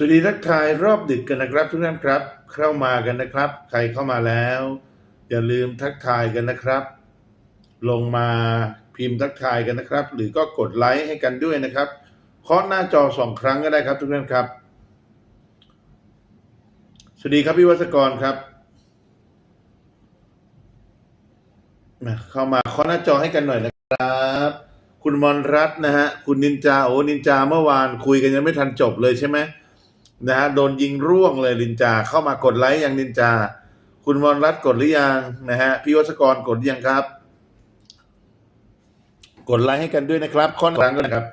สวัสดีทักทายรอบดึกกันนะครับทุกท่านครับ เข้ามากันนะครับ ใครเข้ามาแล้ว อย่าลืมทักทายกันนะครับ ลงมาพิมพ์ทักทายกันนะครับ หรือก็กดไลค์ให้กันด้วยนะครับเคาะหน้าจอสองครั้งก็ได้ครับทุกท่านครับ สวัสดีครับพี่วัชกรครับมาเข้ามาเคาะหน้าจอให้กันหน่อยนะครับ คุณมนรัตน์นะฮะคุณนินจาโอ้นินจาเมื่อวานคุยกันยังไม่ทันจบเลยใช่ไหม นะฮะโดนยิงร่วงเลยนินจา เข้ามากดไลค์ยังนินจา คุณมนรัตน์กดหรือยังนะฮะพี่วัชกรกดหรือยังครับ กดไลค์ให้กันด้วยนะครับข้อครั้งก็นะครับ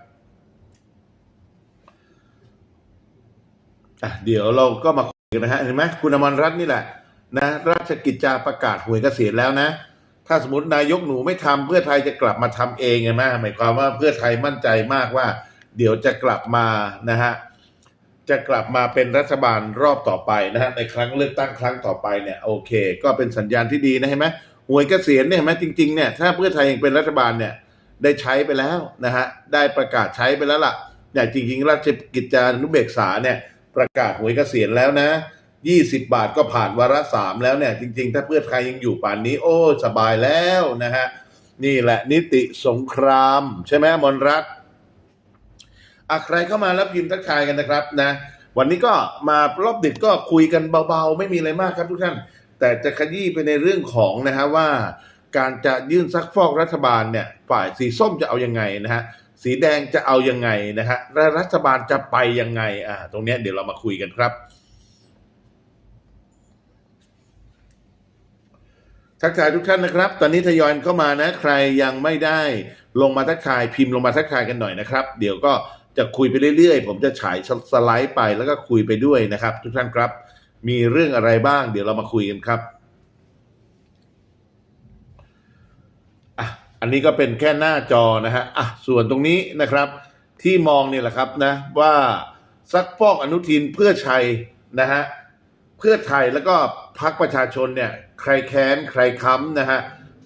อะเดี๋ยวเราก็มาคุยกันนะฮะเห็นไหมคุณอมรรัตน์นี่แหละนะราชกิจจาประกาศหวยเกษียณแล้วนะ ถ้าสมมตินายกหนูไม่ทำเพื่อไทยจะกลับมาทำเองไงแม่หมายความว่าเพื่อไทยมั่นใจมากว่า เดี๋ยวจะกลับมานะฮะ จะกลับมาเป็นรัฐบาลรอบต่อไปนะฮะในครั้งเลือกตั้งครั้งต่อไปเนี่ยโอเค ก็เป็นสัญญาณที่ดีนะเห็นไหมหวยเกษียณเนี่ยเห็นไหมจริงๆเนี่ยถ้าเพื่อไทยยังเป็นรัฐบาลเนี่ยได้ใช้ไปแล้วนะฮะได้ประกาศใช้ไปแล้วล่ะเนี่ยจริงๆราชกิจจานุเบกษาเนี่ยประกาศหวยเกษียณแล้วนะ 20 บาทก็ผ่านวาระสามแล้วเนี่ยจริง ๆ ถ้าเพื่อไทยยังอยู่ป่านนี้ โอ้สบายแล้วนะฮะนี่แหละนิติสงคราม ใช่ไหมมนรัตน์ อะใครเข้ามาแล้วพิมพ์ทักทายกันนะครับนะวันนี้ก็มารอบดึกก็คุยกันเบาๆ ไม่มีอะไรมากครับทุกท่าน แต่จะขยี้ไปในเรื่องของนะฮะว่า การจะยื่นซักฟอกรัฐบาลเนี่ยฝ่ายสีส้มจะเอายังไงนะฮะสีแดงจะเอายังไงนะฮะและรัฐบาลจะไปยังไงอ่าตรงนี้เดี๋ยวเรามาคุยกันครับ ทักทายทุกท่านนะครับ ตอนนี้ทยอยเข้ามานะใครยังไม่ได้ลงมาทักทายพิมพ์ลงมาทักทายกันหน่อยนะครับ เดี๋ยวก็ จะคุยไปเรื่อยๆ ผมจะฉายสไลด์ไปแล้วก็คุยไปด้วยนะครับ ทุกท่านครับ มีเรื่องอะไรบ้าง เดี๋ยวเรามาคุยกันครับอะอันนี้ก็เป็นแค่หน้าจอนะฮะอะส่วนตรงนี้นะครับ ที่มองเนี่ยแหละครับนะว่าซักฟอกอนุทินเพื่อชัยนะฮะเพื่อไทยแล้วก็พักประชาชนเนี่ย ใครแค้น ใครค้ำนะฮะ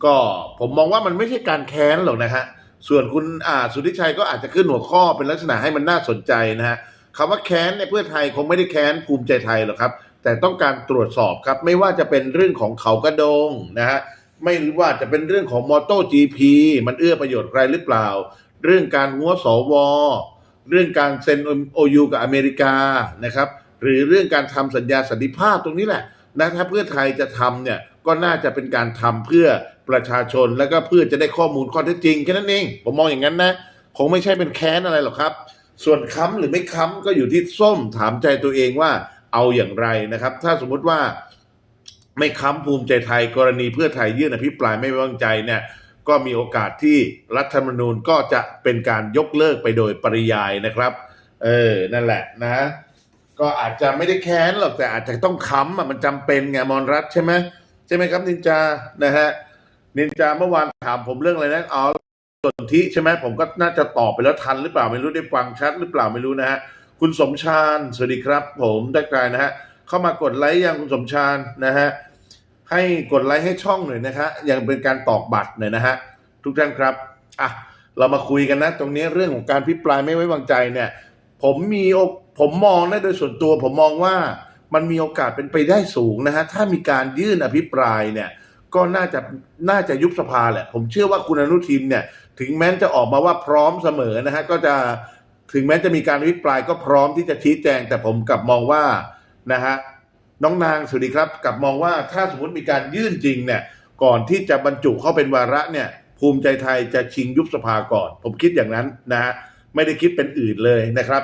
ก็ผมมองว่ามันไม่ใช่การแค้นหรอกนะฮะ ส่วนคุณอ่าสุทธิชัยก็อาจจะขึ้นหัวข้อเป็นลักษณะให้มันน่าสนใจนะฮะคำว่าแค้นในเพื่อไทยคงไม่ได้แค้นภูมิใจไทยหรอกครับ แต่ต้องการตรวจสอบครับ ไม่ว่าจะเป็นเรื่องของเขากระโดงนะฮะไม่ว่าจะเป็นเรื่องของมอเตอร์จีพีมันเอื้อประโยชน์ใครหรือเปล่า เรื่องการหัวสวเรื่องการเซ็นโอยูกับอเมริกานะครับ หรือเรื่องการทำสัญญาสันติภาพตรงนี้แหละนะถ้าเพื่อไทยจะทำเนี่ยก็น่าจะเป็นการทำเพื่อ ประชาชน แล้วก็เพื่อจะได้ข้อมูลข้อเท็จจริงแค่นั้นเอง ผมมองอย่างนั้นนะ คงไม่ใช่เป็นแค้นอะไรหรอกครับ ส่วนค้ำหรือไม่ค้ำก็อยู่ที่ส้มถามใจตัวเองว่าเอาอย่างไรนะครับ ถ้าสมมุติว่าไม่ค้ำภูมิใจไทยกรณีเพื่อไทยยื่นอภิปรายไม่ไว้วางใจเนี่ยก็มีโอกาสที่รัฐธรรมนูญก็จะเป็นการยกเลิกไปโดยปริยายนะครับ เออ นั่นแหละนะ ก็อาจจะไม่ได้แค้นหรอกแต่อาจจะต้องค้ำอะมันจำเป็นไงมอนรัฐใช่ไหมใช่ไหมครับนินจานะฮะ นินจาเมื่อวานถามผมเรื่องอะไรนะอ๋อสนธิใช่ไหมผมก็น่าจะตอบไปแล้วทันหรือเปล่าไม่รู้ได้ฟังชัดหรือเปล่าไม่รู้นะฮะคุณสมชาญสวัสดีครับ ผมได้กลายนะฮะเข้ามากดไลค์ยังคุณสมชาญนะฮะให้กดไลค์ให้ช่องหน่อยนะฮะยังเป็นการตอกบัตรหน่อยนะฮะทุกท่านครับอะเรามาคุยกันนะ ตรงนี้เรื่องของการพิปรายไม่ไว้วางใจเนี่ย ผมมีโอผมมองนะโดยส่วนตัวผมมองว่ามันมีโอกาสเป็นไปได้สูงนะฮะถ้ามีการยื่นอภิปรายเนี่ย ก็น่าจะน่าจะยุบสภาแหละ ผมเชื่อว่าคุณอนุทินเนี่ย ถึงแม้จะออกมาว่าพร้อมเสมอนะฮะก็จะถึงแม้จะมีการอภิปรายก็พร้อมที่จะชี้แจง แต่ผมกลับมองว่านะฮะน้องนางสวัสดีครับกลับมองว่าถ้าสมมติมีการยื่นจริงเนี่ย ก่อนที่จะบรรจุเข้าเป็นวาระเนี่ย ภูมิใจไทยจะชิงยุบสภาก่อน ผมคิดอย่างนั้นนะฮะไม่ได้คิดเป็นอื่นเลยนะครับ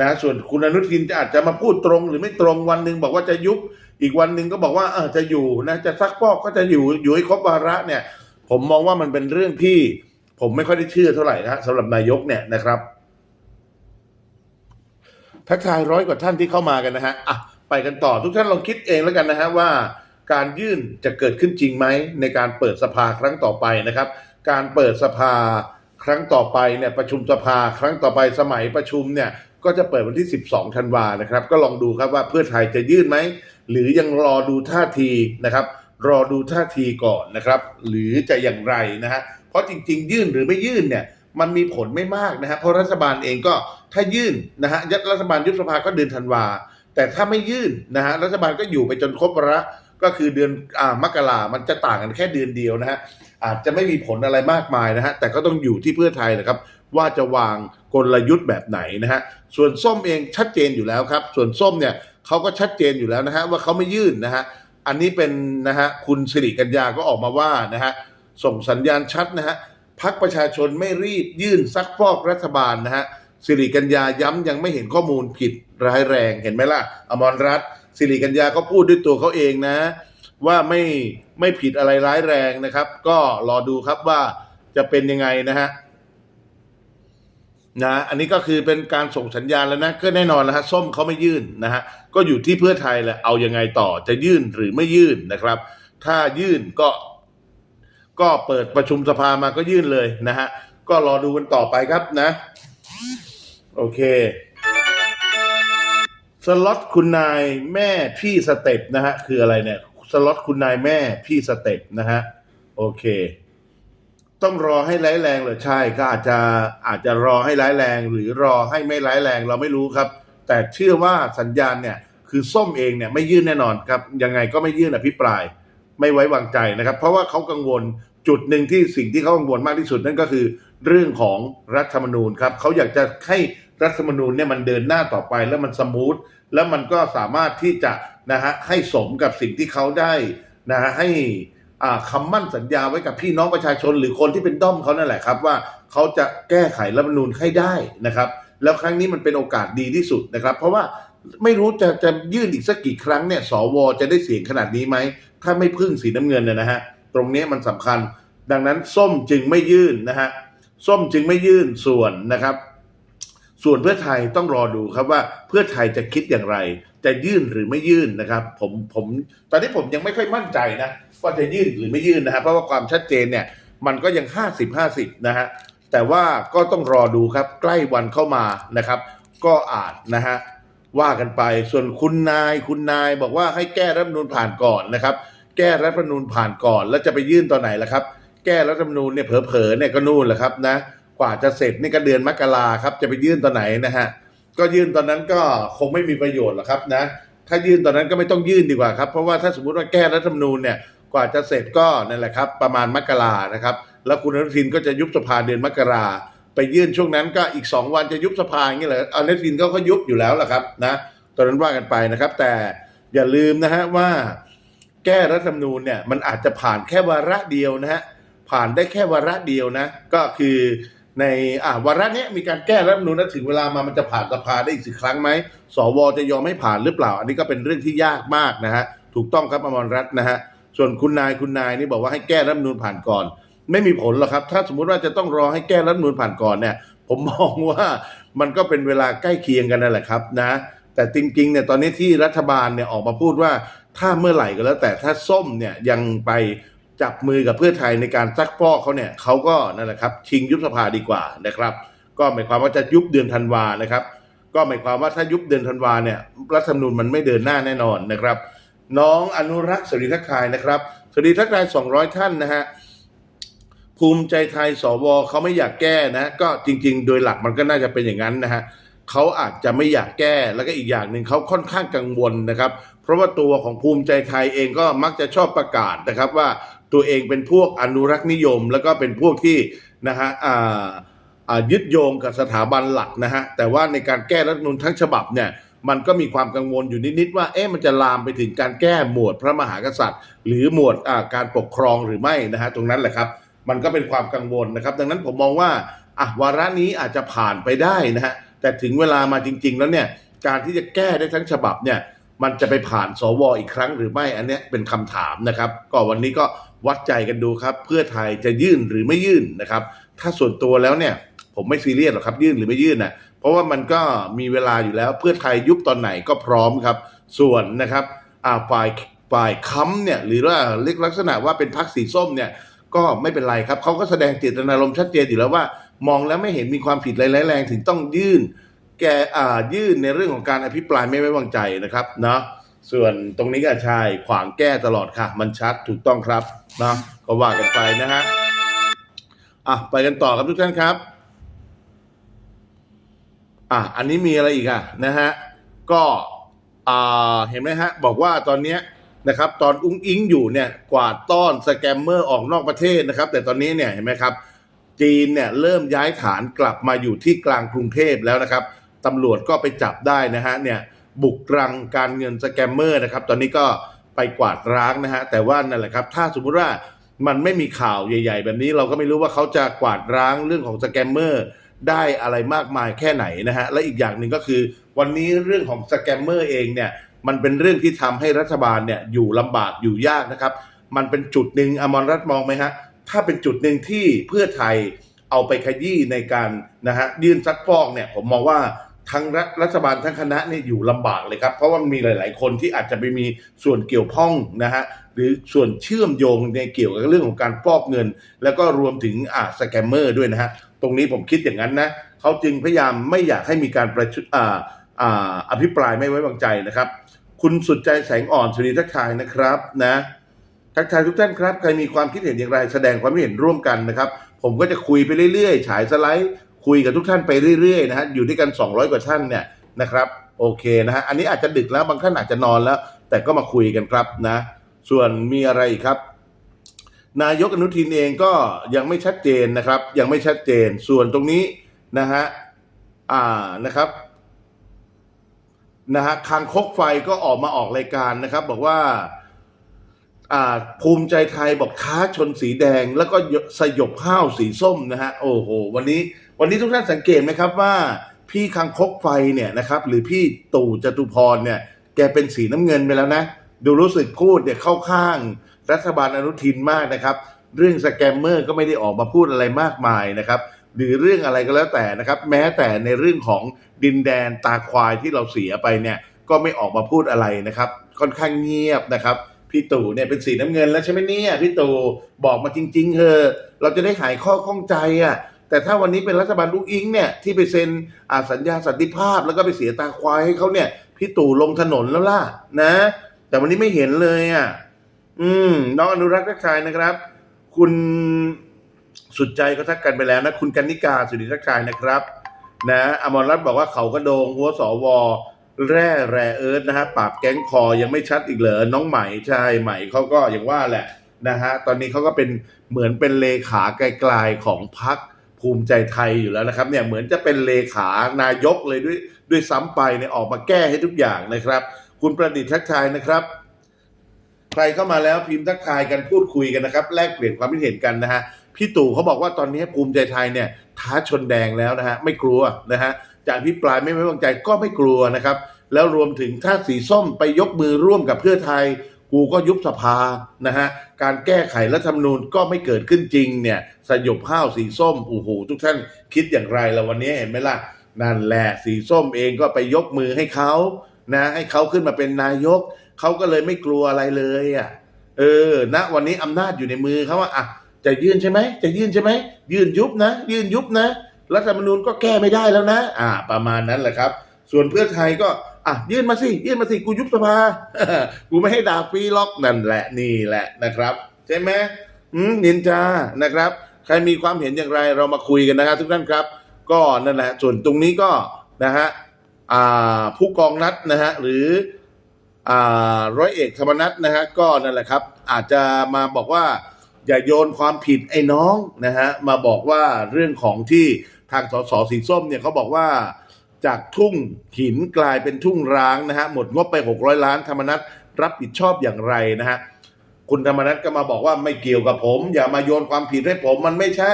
นะส่วนคุณอนุทินจะอาจจะมาพูดตรงหรือไม่ตรงวันหนึ่งบอกว่าจะยุบ อีกวันหนึ่งก็บอกว่าเออจะอยู่นะจะซักฟอกก็จะอยู่อยู่ให้ครบวาระเนี่ย ผมมองว่ามันเป็นเรื่องที่ ผมไม่ค่อยได้เชื่อเท่าไหร่นะฮะสำหรับนายกเนี่ยนะครับ ทักทายร้อยกว่าท่านที่เข้ามากันนะฮะอะไปกันต่อทุกท่านลองคิดเองแล้วกันนะฮะว่า การยื่นจะเกิดขึ้นจริงไหมในการเปิดสภาครั้งต่อไปนะครับ การเปิดสภาครั้งต่อไปเนี่ยประชุมสภาครั้งต่อไปสมัยประชุมเนี่ย ก็จะเปิดวันที่ 12ธันวานะครับ ก็ลองดูครับว่าเพื่อไทยจะยื่นไหม หรือยังรอดูท่าทีนะครับ รอดูท่าทีก่อนนะครับ หรือจะอย่างไรนะฮะเพราะจริง ๆ ยื่นหรือไม่ยื่นเนี่ยมันมีผลไม่มากนะฮะเพราะรัฐบาลเองก็ถ้ายื่นนะฮะรัฐบาลยุบสภาก็เดือนธันวาแต่ถ้าไม่ยื่นนะฮะรัฐบาลก็อยู่ไปจนครบวาระก็คือเดือนอ่ามกรามันจะต่างกันแค่เดือนเดียวนะฮะอาจจะไม่มีผลอะไรมากมายนะฮะแต่ก็ต้องอยู่ที่เพื่อไทยนะครับ ว่าจะวางกลยุทธ์แบบไหนนะฮะส่วนส้มเองชัดเจนอยู่แล้วครับ ส่วนส้มเนี่ย เขาก็ชัดเจนอยู่แล้วนะฮะว่าเขาไม่ยื่นนะฮะอันนี้เป็นนะฮะคุณสิริกัญญาก็ออกมาว่านะฮะส่งสัญญาณชัดนะฮะพักประชาชนไม่รีบยื่นซักฟอกรัฐบาลนะฮะสิริกัญญาย้ำยังไม่เห็นข้อมูลผิดร้ายแรงเห็นไหมล่ะ อมรรัตน์สิริกัญญาเขาพูดด้วยตัวเขาเองนะ ว่าไม่ไม่ผิดอะไรร้ายแรงนะครับ ก็รอดูครับว่าจะเป็นยังไงนะฮะ นะอันนี้ก็คือเป็นการส่งสัญญาณแล้วนะก็แน่นอนแล้วฮะส้มเขาไม่ยื่นนะฮะก็อยู่ที่เพื่อไทยแหละเอายังไงต่อจะยื่นหรือไม่ยื่นนะครับ ถ้ายื่นก็ ก็เปิดประชุมสภามาก็ยื่นเลยนะฮะก็รอดูกันต่อไปครับนะ โอเคสล็อตคุณนายแม่พี่สเต็ปนะฮะคืออะไรเนี่ยสล็อตคุณนายแม่พี่สเต็ปนะฮะโอเค ต้องรอให้ร้ายแรงเหรือใช่ก็อาจจะอาจจะรอให้ร้ายแรง หรือรอให้ไม่ร้ายแรงเราไม่รู้ครับ แต่เชื่อว่าสัญญาณเนี่ยคือส้มเองเนี่ยไม่ยื่นแน่นอนครับ ยังไงก็ไม่ยื่นอภิปราย ไม่ไว้วางใจนะครับ เพราะว่าเขากังวลจุดหนึ่งที่สิ่งที่เขากังวลมากที่สุดนั่นก็คือ เรื่องของรัฐธรรมนูญครับเขาอยากจะให้รัฐธรรมนูญเนี่ยมันเดินหน้าต่อไปแล้วมันสมูทแล้วมันก็สามารถที่จะนะฮะให้สมกับสิ่งที่เขาได้นะฮะให้ คำมั่นสัญญาไว้กับพี่น้องประชาชน หรือคนที่เป็นด้อมเขานั่นแหละครับ ว่าเขาจะแก้ไขรัฐธรรมนูญให้ได้นะครับ แล้วครั้งนี้มันเป็นโอกาสดีที่สุดนะครับ เพราะว่าไม่รู้จะจะยื่นอีกสักกี่ครั้งเนี่ยสวจะได้เสียงขนาดนี้ไหมถ้าไม่พึ่งสีน้ำเงินเนี่ยนะฮะตรงนี้มันสำคัญ ดังนั้นส้มจึงไม่ยื่นนะฮะส้มจึงไม่ยื่นส่วนนะครับ ส่วนเพื่อไทยต้องรอดูครับว่าเพื่อไทยจะคิดอย่างไร จะยื่นหรือไม่ยื่นนะครับ ผมผมตอนนี้ผมยังไม่ค่อยมั่นใจนะว่าจะยื่นหรือไม่ยื่นนะฮะเพราะว่าความชัดเจนเนี่ยมันก็ยังห้าสิบห้าสิบนะฮะแต่ว่าก็ต้องรอดูครับใกล้วันเข้ามานะครับ ก็อาจนะฮะว่ากันไปส่วนคุณนายคุณนายบอกว่าให้แก้รัฐมนูญผ่านก่อนนะครับ แก้รัฐมนูญผ่านก่อน แล้วจะไปยื่นตอนไหนล่ะครับ แก้รัฐมนูญเนี่ยเผลอๆเนี่ยก็นู่นแหละครับนะ กว่าจะเสร็จนี่ก็เดือนมกราครับ จะไปยื่นตอนไหนนะฮะ ก็ยื่นตอนนั้นก็คงไม่มีประโยชน์หรอกครับนะ ถ้ายื่นตอนนั้นก็ไม่ต้องยื่นดีกว่าครับ เพราะว่าถ้าสมมติว่าแก้รัฐธรรมนูญเนี่ย กว่าจะเสร็จก็นั่นแหละครับ ประมาณมกรานะครับ แล้วคุณอนุทินก็จะยุบสภาเดือนมกราไปยื่นช่วงนั้นก็อีกสองวันจะยุบสภาอย่างนี้เหรออนุทินก็เขายุบอยู่แล้วล่ะครับนะ ตอนนั้นว่ากันไปนะครับ แต่อย่าลืมนะฮะว่าแก้รัฐธรรมนูญเนี่ยมันอาจจะผ่านแค่วาระเดียวนะฮะผ่านได้แค่วาระเดียวนะ ก็คือ ในอ่าวาระนี้มีการแก้รัฐมนูญแล้วถึงเวลามามันจะผ่านสภาได้อีกสิครั้งไหมสวจะยอมให้ผ่านหรือเปล่า อันนี้ก็เป็นเรื่องที่ยากมากนะฮะถูกต้องครับอมรรัตน์นะฮะส่วนคุณนายคุณนายนี่บอกว่าให้แก้รัฐมนูญผ่านก่อน ไม่มีผลหรอกครับ ถ้าสมมุติว่าจะต้องรอให้แก้รัฐมนูญผ่านก่อนเนี่ย ผมมองว่ามันก็เป็นเวลาใกล้เคียงกันนั่นแหละครับนะ แต่จริงๆเนี่ยตอนนี้ที่รัฐบาลเนี่ยออกมาพูดว่าถ้าเมื่อไหร่ก็แล้วแต่ถ้าส้มเนี่ยยังไป จับมือกับเพื่อไทยในการซักฟอกเขาเนี่ยเขาก็นั่นแหละครับชิงยุบสภาดีกว่านะครับ ก็หมายความว่าจะยุบเดือนธันวานะครับ ก็หมายความว่าถ้ายุบเดือนธันวาเนี่ยรัฐธรรมนูญมันไม่เดินหน้าแน่นอนนะครับ น้องอนุรักษ์สวัสดีทักทายนะครับสวัสดีทักทาย 200 ท่านนะฮะภูมิใจไทยสวเขาไม่อยากแก้นะก็จริง ๆ โดยหลักมันก็น่าจะเป็นอย่างนั้นนะฮะเขาอาจจะไม่อยากแก้แล้วก็อีกอย่างหนึ่งเขาค่อนข้างกังวลนะครับ เพราะว่าตัวของภูมิใจไทยเองก็มักจะชอบประกาศนะครับว่า ตัวเองเป็นพวกอนุรักษ์นิยม แล้วก็เป็นพวกที่นะฮะอ่าอ่ายึดโยงกับสถาบันหลักนะฮะแต่ว่าในการแก้รัฐมนูญทั้งฉบับเนี่ยมันก็มีความกังวลอยู่นิด ๆ ว่า เอ๊ะ มันจะลามไปถึงการแก้หมวดพระมหากษัตริย์ หรือหมวดการปกครองหรือไม่นะฮะ ตรงนั้นแหละครับ มันก็เป็นความกังวลนะครับ ดังนั้นผมมองว่าอะวาระนี้อาจจะผ่านไปได้นะฮะ แต่ถึงเวลามาจริง ๆ แล้วเนี่ย การที่จะแก้ได้ทั้งฉบับเนี่ย มันจะไปผ่านสวอีกครั้งหรือไม่อันเนี้ยเป็นคำถามนะครับ ก็วันนี้ก็วัดใจกันดูครับ เพื่อไทยจะยื่นหรือไม่ยื่นนะครับ ถ้าส่วนตัวแล้วเนี่ย ผมไม่ซีเรียสหรอกครับ ยื่นหรือไม่ยื่นนะเพราะว่ามันก็มีเวลาอยู่แล้ว เพื่อไทยยุบตอนไหนก็พร้อมครับ ส่วนนะครับอาฝ่ายฝ่ายค้ำเนี่ยหรือว่าเรียกลักษณะว่าเป็นพรรคสีส้มเนี่ยก็ไม่เป็นไรครับเขาก็แสดงเจตนารมณ์ชัดเจนอยู่แล้วว่า มองแล้วไม่เห็นมีความผิดอะไรร้ายแรงถึงต้องยื่น แกอ่ายื่นในเรื่องของการอภิปรายไม่ไว้วางใจนะครับเนาะส่วนตรงนี้ก็ใช่ขวางแก้ตลอดค่ะ มันชัดถูกต้องครับเนาะก็ว่ากันไปนะฮะอะไปกันต่อครับทุกท่านครับ อะอันนี้มีอะไรอีกอะนะฮะก็อ่าเห็นไหมฮะ บอกว่าตอนเนี้ยนะครับ ตอนอุ้งอิงอยู่เนี่ยกวาดต้อนสแกมเมอร์ออกนอกประเทศนะครับ แต่ตอนนี้เนี่ยเห็นไหมครับ จีนเนี่ยเริ่มย้ายฐานกลับมาอยู่ที่กลางกรุงเทพแล้วนะครับ ตำรวจก็ไปจับได้นะฮะเนี่ยบุกรังการเงินสแกมเมอร์นะครับ ตอนนี้ก็ไปกวาดร้างนะฮะแต่ว่านั่นแหละครับ ถ้าสมมุติว่ามันไม่มีข่าวใหญ่ ๆ แบบนี้เราก็ไม่รู้ว่าเขาจะกวาดร้างเรื่องของสแกมเมอร์ได้อะไรมากมายแค่ไหนนะฮะและอีกอย่างหนึ่งก็คือวันนี้เรื่องของสแกมเมอร์เองเนี่ยมันเป็นเรื่องที่ทำให้รัฐบาลเนี่ยอยู่ลำบากอยู่ยากนะครับ มันเป็นจุดหนึ่งอมรรัตน์มองไหมฮะถ้าเป็นจุดหนึ่งที่เพื่อไทยเอาไปขยี้ในการนะฮะยื่นซักฟอกเนี่ยผมมองว่า ทั้งรัฐรัฐบาลทั้งคณะเนี่ยอยู่ลำบากเลยครับ เพราะว่ามีหลาย ๆ คนที่อาจจะไปมีส่วนเกี่ยวข้องนะฮะหรือส่วนเชื่อมโยงในเกี่ยวกับเรื่องของการฟอกเงิน แล้วก็รวมถึงอ่าสแกมเมอร์ด้วยนะฮะตรงนี้ผมคิดอย่างนั้นนะเขาจึงพยายามไม่อยากให้มีการประชุมอ่าอ่าอภิปรายไม่ไว้วางใจนะครับ คุณสุดใจแสงอ่อนสวัสดีทักทายนะครับนะทักทายทุกท่านครับ ใครมีความคิดเห็นอย่างไร แสดงความคิดเห็นร่วมกันนะครับ ผมก็จะคุยไปเรื่อยๆ ฉายสไลด์ คุยกับทุกท่านไปเรื่อยๆนะฮะอยู่ด้วยกัน 200 กว่าท่านเนี่ยนะครับโอเคนะฮะอันนี้อาจจะดึกแล้วบางท่านอาจจะนอนแล้ว แต่ก็มาคุยกันครับนะ ส่วนมีอะไรครับ นายกอนุทินเองก็ยังไม่ชัดเจนนะครับ ยังไม่ชัดเจน ส่วนตรงนี้นะฮะอ่านะครับนะฮะคางคกไฟก็ออกมาออกรายการนะครับ บอกว่าอ่าภูมิใจไทยบอกท้าชนสีแดง แล้วก็สยบข้าวสีส้มนะฮะโอ้โห วันนี้ วันนี้ทุกท่านสังเกตไหมครับว่า พี่คังคกไฟเนี่ยนะครับหรือพี่ตู่จตุพรเนี่ยแกเป็นสีน้ำเงินไปแล้วนะ ดูรู้สึกพูดเนี่ยเข้าข้างรัฐบาลอนุทินมากนะครับ เรื่องสแกมเมอร์ก็ไม่ได้ออกมาพูดอะไรมากมายนะครับหรือเรื่องอะไรก็แล้วแต่นะครับ แม้แต่ในเรื่องของดินแดนตาควายที่เราเสียไปเนี่ยก็ไม่ออกมาพูดอะไรนะครับ ค่อนข้างเงียบนะครับพี่ตู่เนี่ยเป็นสีน้ำเงินแล้วใช่ไหมเนี่ยพี่ตู่บอกมาจริง ๆเถอะเราจะได้หายข้อข้องใจอะ แต่ถ้าวันนี้เป็นรัฐบาลลูกอิงเนี่ยที่ไปเซ็นอ่าสัญญาสันติภาพแล้วก็ไปเสียตาควายให้เขาเนี่ยพี่ตู่ลงถนนแล้วล่ะนะ แต่วันนี้ไม่เห็นเลยอะอืมน้องอนุรักษ์ทักทายนะครับ คุณสุดใจก็ทักกันไปแล้วนะคุณกันนิกาสุดีทักทายนะครับ นะอมรรัตน์บอกว่าเขากระโดงหัวสวแร่แร่เอิร์ธนะฮะปาบแก๊งคอยังไม่ชัดอีกเหรอน้องใหม่ใช่ใหม่เขาก็อย่างว่าแหละนะฮะตอนนี้เขาก็เป็นเหมือนเป็นเลขาไกลๆของพัก ภูมิใจไทยอยู่แล้วนะครับเนี่ยเหมือนจะเป็นเลขานายกเลยด้วยด้วยซ้ำไปเนี่ยออกมาแก้ให้ทุกอย่างนะครับ คุณประดิษฐ์ทักทายนะครับ ใครเข้ามาแล้วพิมพ์ทักทายกันพูดคุยกันนะครับ แลกเปลี่ยนความคิดเห็นกันนะฮะพี่ตู่เขาบอกว่าตอนนี้ภูมิใจไทยเนี่ยท้าชนแดงแล้วนะฮะไม่กลัวนะฮะจากพิปรายไม่ไว้วางใจก็ไม่กลัวนะครับ แล้วรวมถึงถ้าสีส้มไปยกมือร่วมกับเพื่อไทย กูก็ยุบสภานะฮะการแก้ไขรัฐธรรมนูญก็ไม่เกิดขึ้นจริงเนี่ยสยบข้าวสีส้มโอ้โหทุกท่านคิดอย่างไรแล้ววันนี้เห็นไหมล่ะนั่นแหละสีส้มเองก็ไปยกมือให้เขานะให้เขาขึ้นมาเป็นนายกเขาก็เลยไม่กลัวอะไรเลยอะเออณวันนี้อำนาจอยู่ในมือเขาว่าอะจะยื่นใช่ไหมจะยื่นใช่ไหมยื่นยุบนะ ยื่นยุบนะรัฐธรรมนูญก็แก้ไม่ได้แล้วนะ อ่า ประมาณนั้นแหละครับ ส่วนเพื่อไทยก็ อะยื่นมาสิยื่นมาสิกูยุบสภากูไม่ให้ด่าฟรีล็อกนั่นแหละนี่แหละนะครับ ใช่ไหมอืมนินจานะครับ ใครมีความเห็นอย่างไรเรามาคุยกันนะครับทุกท่านครับ ก็นั่นแหละส่วนตรงนี้ก็นะฮะอ่าผู้กองนัดนะฮะหรืออ่าร้อยเอกธรรมนัฐนะฮะก็นั่นแหละครับ อาจจะมาบอกว่า อย่าโยนความผิดไอ้น้องนะฮะมาบอกว่าเรื่องของที่ทางสสสีส้มเนี่ยเขาบอกว่า จากทุ่งหินกลายเป็นทุ่งร้างนะฮะหมดงบไป 600 ล้านธรรมนัฐรับผิดชอบอย่างไรนะฮะคุณธรรมนัฐก็มาบอกว่าไม่เกี่ยวกับผม อย่ามาโยนความผิดให้ผมมันไม่ใช่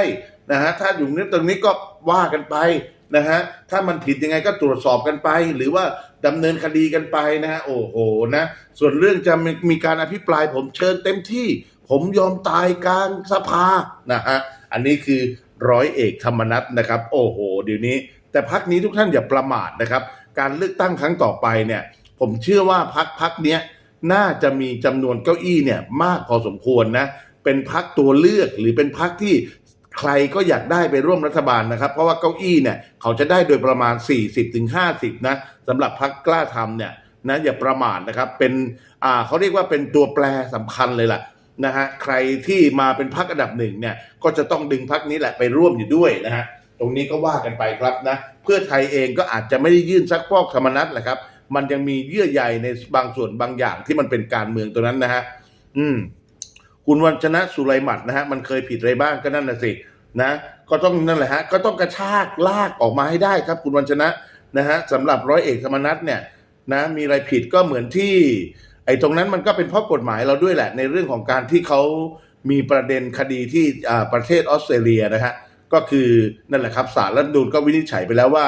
นะฮะถ้าอยู่นี้ตรงนี้ก็ว่ากันไปนะฮะถ้ามันผิดยังไงก็ตรวจสอบกันไป หรือว่าดำเนินคดีกันไปนะฮะโอ้โหนะ ส่วนเรื่องจะมีมีการอภิปรายผมเชิญเต็มที่ ผมยอมตายกลางสภานะฮะอันนี้คือร้อยเอกธรรมนัฐนะครับ โอ้โหเดี๋ยวนี้ แต่พักนี้ทุกท่านอย่าประมาทนะครับ การเลือกตั้งครั้งต่อไปเนี่ย ผมเชื่อว่าพักพักเนี้ยน่าจะมีจำนวนเก้าอี้เนี่ยมากพอสมควรนะ เป็นพักตัวเลือกหรือเป็นพักที่ใครก็อยากได้ไปร่วมรัฐบาลนะครับ เพราะว่าเก้าอี้เนี่ยเขาจะได้โดยประมาณ 40-50 นะสำหรับพักกล้าทำเนี่ยนะอย่าประมาทนะครับเป็นอ่าเขาเรียกว่าเป็นตัวแปรสำคัญเลยล่ะนะฮะใครที่มาเป็นพักอันดับหนึ่งเนี่ยก็จะต้องดึงพักนี้แหละไปร่วมอยู่ด้วยนะฮะ ตรงนี้ก็ว่ากันไปครับนะเพื่อไทยเองก็อาจจะไม่ได้ยื่นซักฟอกธรรมนัตแหละครับ มันยังมีเยื่อใยในบางส่วนบางอย่างที่มันเป็นการเมืองตัวนั้นนะฮะอืม คุณวันชนะสุไลหมัดนะฮะมันเคยผิดอะไรบ้างก็นั่นน่ะสินะก็ต้องนั่นแหละฮะก็ต้องกระชากลากออกมาให้ได้ครับ คุณวันชนะนะฮะสำหรับร้อยเอกธรรมนัฐเนี่ยนะมีอะไรผิดก็เหมือนที่ ไอ้ตรงนั้นมันก็เป็นเพราะกฎหมายเราด้วยแหละ ในเรื่องของการที่เขามีประเด็นคดีที่ประเทศออสเตรเลียนะฮะ ก็คือนั่นแหละครับศารรัฐดูลก็วินิจฉัยไปแล้วว่า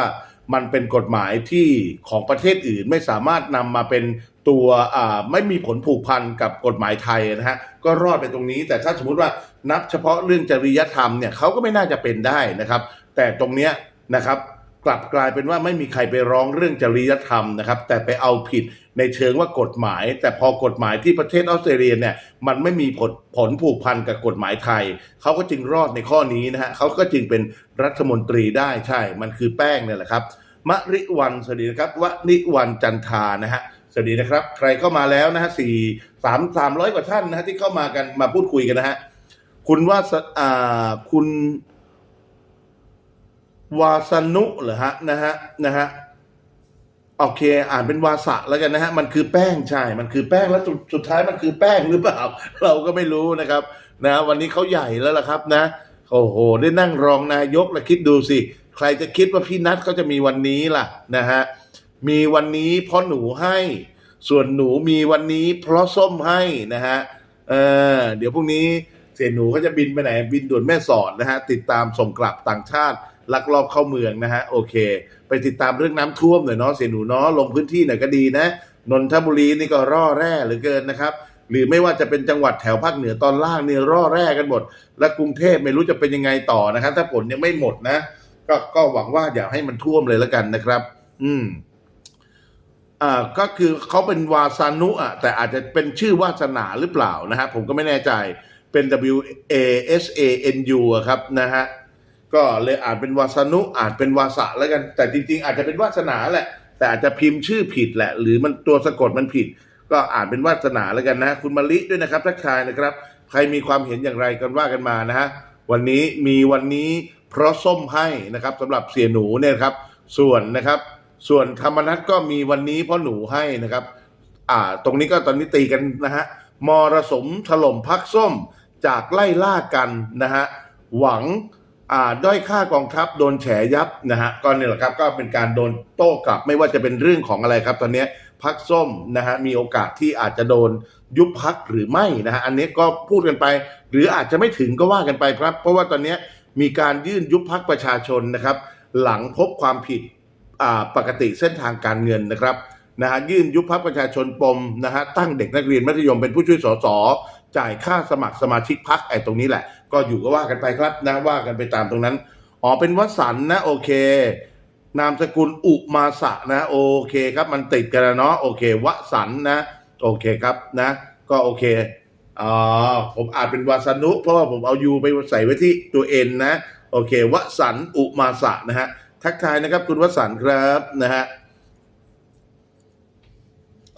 มันเป็นกฎหมายที่ของประเทศอื่นไม่สามารถนำมาเป็นตัวไม่มีผลผูกพันกับกฎหมายไทยนะฮะก็รอดไปตรงนี้ แต่ถ้าสมมุติว่านับเฉพาะเรื่องจริยธรรมเนี่ยเขาก็ไม่น่าจะเป็นได้นะครับ แต่ตรงเนี้ยนะครับ กลับกลายเป็นว่าไม่มีใครไปร้องเรื่องจริยธรรมนะครับ แต่ไปเอาผิดในเชิงว่ากฎหมาย แต่พอกฎหมายที่ประเทศออสเตรเลียเนี่ยมันไม่มีผลผลผูกพันกับกฎหมายไทย เขาก็จึงรอดในข้อนี้นะฮะเขาก็จึงเป็นรัฐมนตรีได้ใช่ มันคือแป้งเนี่ยแหละครับมะริวันสวัสดีนะครับวนิวันจันทานะฮะสวัสดีนะครับ ใครเข้ามาแล้วนะฮะสี่สามสามร้อยกว่าท่านนะฮะที่เข้ามากันมาพูดคุยกันนะฮะคุณว่าสอ่าคุณ วาสนุเหรอฮะนะฮะนะฮะโอเค อ่านเป็นวาสะแล้วกันนะฮะ มันคือแป้งใช่ มันคือแป้งแล้วสุดสุดท้ายมันคือแป้งหรือเปล่า เราก็ไม่รู้นะครับ นะ วันนี้เขาใหญ่แล้วล่ะครับนะโอ้โห ได้นั่งรองนายกแล้วคิดดูสิ ใครจะคิดว่าพี่นัทเขาจะมีวันนี้ล่ะนะฮะมีวันนี้เพราะหนูให้ ส่วนหนูมีวันนี้เพราะส้มให้นะฮะเออเดี๋ยวพรุ่งนี้เสียหนูเขาจะบินไปไหนบินด่วนแม่สอดนะฮะติดตามส่งกลับต่างชาติ ลักลอบเข้าเมืองนะฮะโอเค ไปติดตามเรื่องน้ำท่วมหน่อยเนาะเสียหนูเนาะลงพื้นที่หน่อยก็ดีนะนนทบุรีนี่ก็ร่อแร่เหลือเกินนะครับ หรือไม่ว่าจะเป็นจังหวัดแถวภาคเหนือตอนล่างนี่ร่อแร่กันหมด และกรุงเทพไม่รู้จะเป็นยังไงต่อนะครับ ถ้าฝนยังไม่หมดนะ ก็ก็หวังว่าอย่าให้มันท่วมเลยแล้วกันนะครับ อืมอ่าก็คือเขาเป็นวาสานุอะแต่อาจจะเป็นชื่อวาสนาหรือเปล่านะฮะผมก็ไม่แน่ใจเป็น W A S A N U อะครับนะฮะ ก็เลยอ่านเป็นวาสนุอ่านเป็นวาสะแล้วกัน แต่จริง ๆ อาจจะเป็นวาสนาแหละ แต่อาจจะพิมพ์ชื่อผิดแหละ หรือมันตัวสะกดมันผิด ก็อ่านเป็นวาสนาแล้วกันนะ คุณมะลิด้วยนะครับทักทายนะครับ ใครมีความเห็นอย่างไรกันว่ากันมานะฮะวันนี้มีวันนี้เพราะส้มให้นะครับสำหรับเสียหนูเนี่ยครับ ส่วนนะครับ ส่วนธรรมนัตก็มีวันนี้เพราะหนูให้นะครับ อ่า ตรงนี้ก็ตอนนี้ตีกันนะฮะมรสมถล่มพักส้มจากไล่ล่ากันนะฮะหวัง ด้อยค่ากองทัพโดนแฉยับนะฮะก็เนี่ยแหละครับก็เป็นการโดนโต้กลับไม่ว่าจะเป็นเรื่องของอะไรครับ ตอนนี้พักส้มนะฮะมีโอกาสที่อาจจะโดนยุบพักหรือไม่นะฮะอันนี้ก็พูดกันไป หรืออาจจะไม่ถึงก็ว่ากันไปครับ เพราะว่าตอนนี้มีการยื่นยุบพักประชาชนนะครับ หลังพบความผิดอ่าปกติเส้นทางการเงินนะครับนะฮะยื่นยุบพักประชาชนปมนะฮะตั้งเด็กนักเรียนมัธยมเป็นผู้ช่วยสส จ่ายค่าสมัครสมาชิกพักไอ้ตรงนี้แหละ ก็อยู่ก็ว่ากันไปครับนะว่ากันไปตามตรงนั้นอ๋อเป็นวสันนะโอเค นามสกุลอุมาสะนะ โอเคครับ มันติดกันเนาะโอเควสันนะ โอเคครับนะ ก็โอเคอ๋อผมอ่านเป็นวาสนุเพราะว่าผมเอายูไปใส่ไว้ที่ตัวเอ็นนะ โอเควสันอุมาสะนะฮะทักทายนะครับคุณวสันครับนะฮะ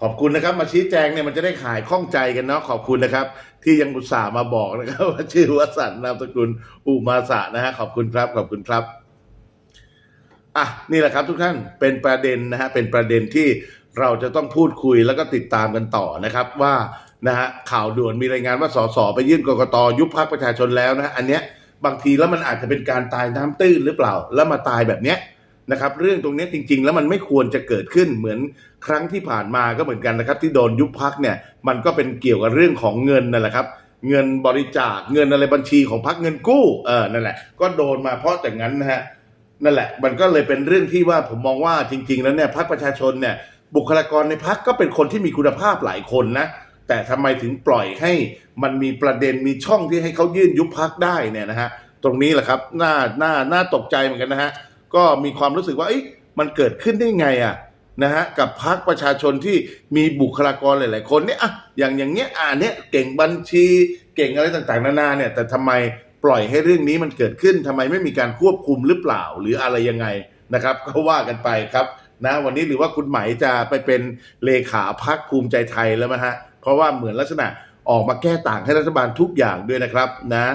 ขอบคุณนะครับ มาชี้แจงเนี่ยมันจะได้ขายข้องใจกันเนาะขอบคุณนะครับ ที่ยังอุตส่าห์มาบอกนะครับว่าชื่อวสันต์นามสกุลอุมาสะนะฮะขอบคุณครับ ขอบคุณครับอะนี่แหละครับทุกท่านเป็นประเด็นนะฮะเป็นประเด็นที่เราจะต้องพูดคุยแล้วก็ติดตามกันต่อนะครับว่านะฮะข่าวด่วนมีรายงานว่าสสไปยื่นกกตยุบพักประชาชนแล้วนะฮะอันเนี้ยบางทีแล้วมันอาจจะเป็นการตายน้ำตื้นหรือเปล่า แล้วมาตายแบบเนี้ย นะครับเรื่องตรงนี้จริง ๆ แล้วมันไม่ควรจะเกิดขึ้นเหมือนครั้งที่ผ่านมาก็เหมือนกันนะครับ ที่โดนยุบพักเนี่ยมันก็เป็นเกี่ยวกับเรื่องของเงินนั่นแหละครับ เงินบริจาคเงินอะไรบัญชีของพักเงินกู้เออนั่นแหละ ก็โดนมาเพราะจากนั้นนะฮะนั่นแหละ มันก็เลยเป็นเรื่องที่ว่าผมมองว่าจริง ๆ แล้วเนี่ยพักประชาชนเนี่ยบุคลากรในพักก็เป็นคนที่มีคุณภาพหลายคนนะแต่ทำไมถึงปล่อยให้มันมีประเด็นมีช่องที่ให้เขายื่นยุบพักได้เนี่ยนะฮะตรงนี้แหละครับน่าน่าน่าตกใจเหมือนกันนะฮะ ก็มีความรู้สึกว่าเอ๊ะมันเกิดขึ้นได้ไงอะนะฮะกับพักประชาชนที่มีบุคลากรหลาย ๆ คนเนี่ยอะอย่างอย่างเงี้ยอ่าเนี้ยเก่งบัญชีเก่งอะไรต่างๆ นานาเนี่ย แต่ทำไมปล่อยให้เรื่องนี้มันเกิดขึ้นทำไมไม่มีการควบคุมหรือเปล่าหรืออะไรยังไงนะครับ ก็ว่ากันไปครับนะวันนี้หรือว่าคุณไหมจะไปเป็นเลขาพักภูมิใจไทยแล้วไหมฮะ เพราะว่าเหมือนลักษณะออกมาแก้ต่างให้รัฐบาลทุกอย่างด้วยนะครับนะ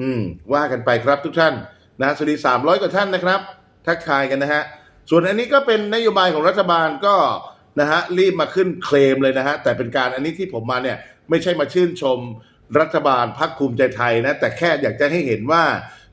อืม ว่ากันไปครับทุกท่านนะสวัสดี300กว่าท่านนะครับ ทักทายกันนะฮะ ส่วนอันนี้ก็เป็นนโยบายของรัฐบาลก็นะฮะรีบมาขึ้นเคลมเลยนะฮะแต่เป็นการอันนี้ที่ผมมาเนี่ยไม่ใช่มาชื่นชมรัฐบาลพักภูมิใจไทยนะแต่แค่อยากจะให้เห็นว่า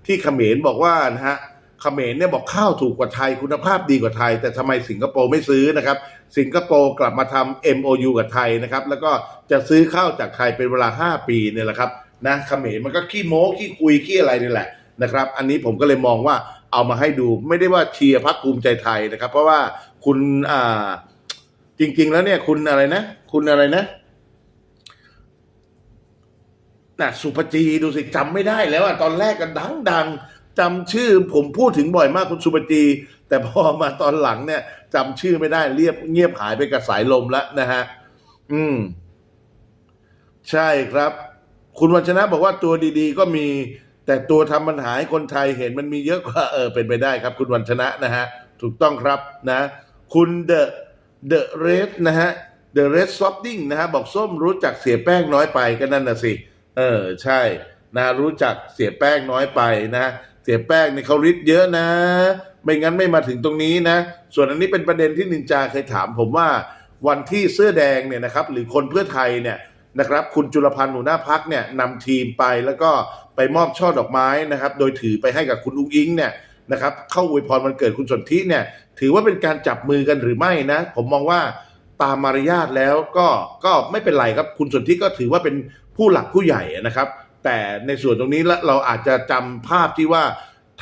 ที่เขมรบอกว่านะฮะเขมรเนี่ยบอกข้าวถูกกว่าไทยคุณภาพดีกว่าไทย แต่ทำไมสิงคโปร์ไม่ซื้อนะครับ สิงคโปร์กลับมาทำ MOU กับไทยนะครับ แล้วก็จะซื้อข้าวจากไทยเป็นเวลา 5 ปีเนี่ยแหละครับนะเขมรมันก็ขี้โม้ขี้คุยขี้อะไรนี่แหละนะครับ อันนี้ผมก็เลยมองว่า เอามาให้ดูไม่ได้ว่าเชียร์พรรคภูมิใจไทยนะครับ เพราะว่าคุณอ่าจริง ๆ แล้วเนี่ยคุณอะไรนะ คุณอะไรนะน่ะสุภจีดูสิจำไม่ได้แล้วอะตอนแรกก็ดังดังๆจำชื่อผมพูดถึงบ่อยมากคุณสุภจี แต่พอมาตอนหลังเนี่ยจำชื่อไม่ได้เรียบเงียบหายไปกับสายลมแล้วนะฮะอืม ใช่ครับ คุณวัชนะบอกว่าตัวดี ๆ ก็มี แต่ตัวทำปัญหาให้คนไทยเห็นมันมีเยอะกว่าเออเป็นไปได้ครับ คุณวันชนะนะฮะ ถูกต้องครับนะ คุณเดอะเดอะเรสนะฮะเดอะเรสซอฟดิ้งนะฮะบอกส้มรู้จักเสียแป้งน้อยไปก็นั่นน่ะสิ เออใช่นะรู้จักเสียแป้งน้อยไปนะเสียแป้งนี่เขาริดเยอะนะ ไม่งั้นไม่มาถึงตรงนี้นะ ส่วนอันนี้เป็นประเด็นที่นินจาเคยถามผมว่าวันที่เสื้อแดงเนี่ยนะครับ หรือคนเพื่อไทยเนี่ย นะครับ คุณจุลพันธ์หัวหน้าพักเนี่ยนำทีมไปแล้วก็ไปมอบช่อดอกไม้นะครับ โดยถือไปให้กับคุณอุ้งอิงเนี่ยนะครับเข้าอวยพรวันเกิดคุณสนธิเนี่ยถือว่าเป็นการจับมือกันหรือไม่นะ ผมมองว่าตามมารยาทแล้วก็ก็ไม่เป็นไรครับคุณสนธิก็ถือว่าเป็นผู้หลักผู้ใหญ่นะครับ แต่ในส่วนตรงนี้ละเราอาจจะจำภาพที่ว่า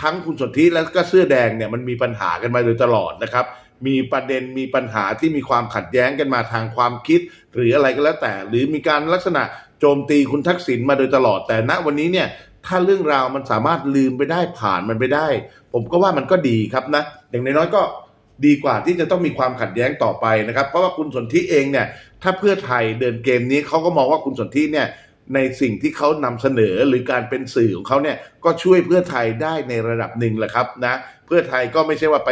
ทั้งคุณสนธิและก็เสื้อแดงเนี่ยมันมีปัญหากันมาโดยตลอดนะครับ มีประเด็นมีปัญหาที่มีความขัดแย้งกันมาทางความคิด หรืออะไรก็แล้วแต่ หรือมีการลักษณะโจมตีคุณทักษิณมาโดยตลอดแต่ณวันนี้เนี่ยถ้าเรื่องราวมันสามารถลืมไปได้ผ่านมันไปได้ ผมก็ว่ามันก็ดีครับนะอย่างน้อยๆก็ดีกว่าที่จะต้องมีความขัดแย้งต่อไปนะครับ เพราะว่าคุณสนธิเองเนี่ย ถ้าเพื่อไทยเดินเกมนี้เขาก็มองว่าคุณสนธิเนี่ยในสิ่งที่เขานำเสนอหรือการเป็นสื่อของเขาเนี่ยก็ช่วยเพื่อไทยได้ในระดับหนึ่งแหละครับนะเพื่อไทยก็ไม่ใช่ว่าไป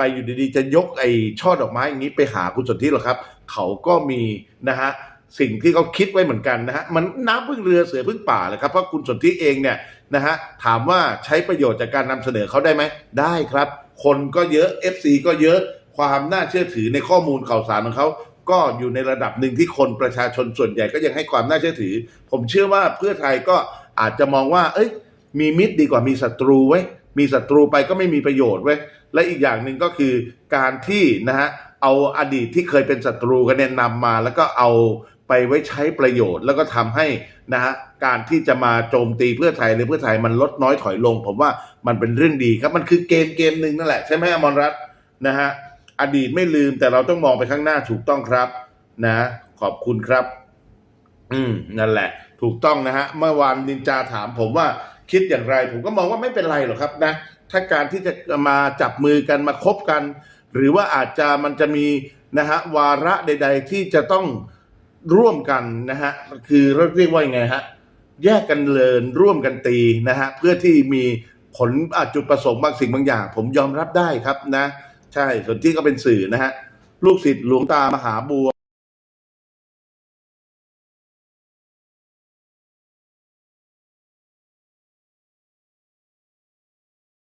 ไปอยู่ดีๆ จะยกไอ้ช่อดอกไม้อย่างนี้ไปหาคุณสนธิหรอกครับ เขาก็มีนะฮะสิ่งที่เขาคิดไว้เหมือนกันนะฮะมันน้ำพึ่งเรือเสือพึ่งป่าเลยครับเพราะคุณสนธิเองเนี่ยนะฮะถามว่าใช้ประโยชน์จากการนำเสนอเขาได้ไหมได้ครับ คนก็เยอะ FC ก็เยอะความน่าเชื่อถือในข้อมูลข่าวสารของเขาก็อยู่ในระดับหนึ่งที่คนประชาชนส่วนใหญ่ก็ยังให้ความน่าเชื่อถือ ผมเชื่อว่าเพื่อไทยก็อาจจะมองว่า เอ้ยมีมิตรดีกว่ามีศัตรูไว้ มีศัตรูไปก็ไม่มีประโยชน์ไว้ยและอีกอย่างหนึ่งก็คือการที่นะฮะเอาอดีตที่เคยเป็นศัตรูกันเนี่ยนำมา แล้วก็เอาไปไว้ใช้ประโยชน์ แล้วก็ทำให้นะฮะการที่จะมาโจมตีเพื่อไทยในเพื่อไทยมันลดน้อยถอยลง ผมว่ามันเป็นเรื่องดีครับมันคือเกมเกมหนึ่งนั่นแหละใช่ไหมอมรรัตน์นะฮะอดีตไม่ลืมแต่เราต้องมองไปข้างหน้าถูกต้องครับ นะ ขอบคุณครับ อืมนั่นแหละ ถูกต้องนะฮะเมื่อวานนินจาถามผมว่า คิดอย่างไร ผมก็มองว่าไม่เป็นไรหรอกครับนะถ้าการที่จะมาจับมือกันมาคบกัน หรือว่าอาจจะมันจะมีนะฮะวาระใด ๆ ที่จะต้องร่วมกันนะฮะคือเรียกว่ายังไงฮะแยกกันเลินร่วมกันตีนะฮะเพื่อที่มีผลอะจุดประสงค์บางสิ่งบางอย่าง ผมยอมรับได้ครับนะ ใช่ส่วนที่ก็เป็นสื่อนะฮะลูกศิษย์หลวงตามหาบัว